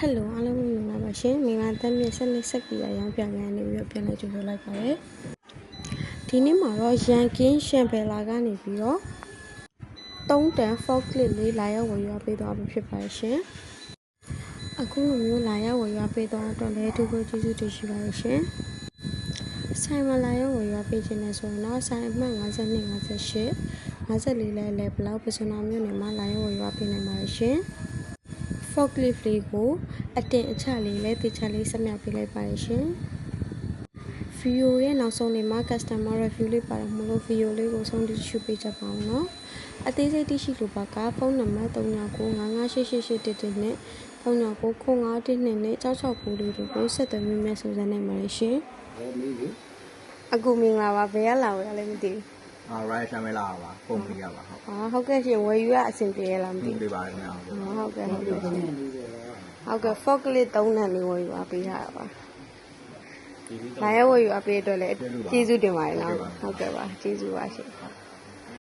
ဟယ်လိုအားလုံးမင်္ဂလာပါရှင်မင်္ဂလာတက်မြင့်ဆက်လက်ဆက်ပြီးအရောင်းပြန်ကန်နေပြီးတော့ပြန်လဲကြိုဆိုလိုက်ပါရယ်ဒီနေ့မှာတော့ရန်ကင်းရှမ်ဘယ်လာကနေပြီးတော့3တန် fork clip လေးလာရောက်ဝယ်ရပေးသွားမှာဖြစ်ပါရှင်အခုလိုမျိုးလာရောက်ဝယ်ရပေးသွားတော့လည်းအထူးကိုကျေးဇူးတင်ရှိပါတယ်ရှင်ဆိုင်မလာရောက်ဝယ်ရပေးခြင်းနဲ့ဆိုရင်တော့ဆိုင်အမှတ်52 58 54လဲလဲဘလောက်ပစနာမျိုးနေမှာလာရောက်ဝယ်ရပေးနိုင်ပါတယ်ရှင် forklift လေးကိုအတင်အချလေးလည်းတေချာလေးဆက်မြပေးလိုက်ပါရရှင်။ video ရဲ့နောက်ဆုံးလေးမှာ customer review လေးပါတယ်မလို့ video လေးကိုဆုံးဖြတ်ရှုပေးကြပါအောင်နော်။အသေးစိတ်သိရှိလိုပါကဖုန်းနံပါတ်39958888နဲ့399591နဲ့669လေးတို့ကိုဆက်သွယ်မိမဲ့စုံစမ်းနိုင်ပါတယ်ရှင်ဟောမီးလေ။အခုမင်္ဂလာပါဘယ်ကလာဝယ်ရလဲမသိဘူး အာရိုက်ဆမ်မဲလာပါပုံပြရပါဟုတ်။ဟာဟုတ်ကဲ့ရှင်ဝယ်ယူရအဆင်ပြေရလားမသိပုံဘူးပြပါတယ်ခင်ဗျာ။ဟုတ်ကဲ့ဟုတ်ကဲ့ရှင်။ဟုတ်ကဲ့ forklift 3နံလေးဝယ်ယူအပေးရတာပါ။လာရဝယ်ယူအပေးအတွက်လည်းကျေးဇူးတင်ပါတယ်နော်။ဟုတ်ကဲ့ပါကျေးဇူးပါရှင်။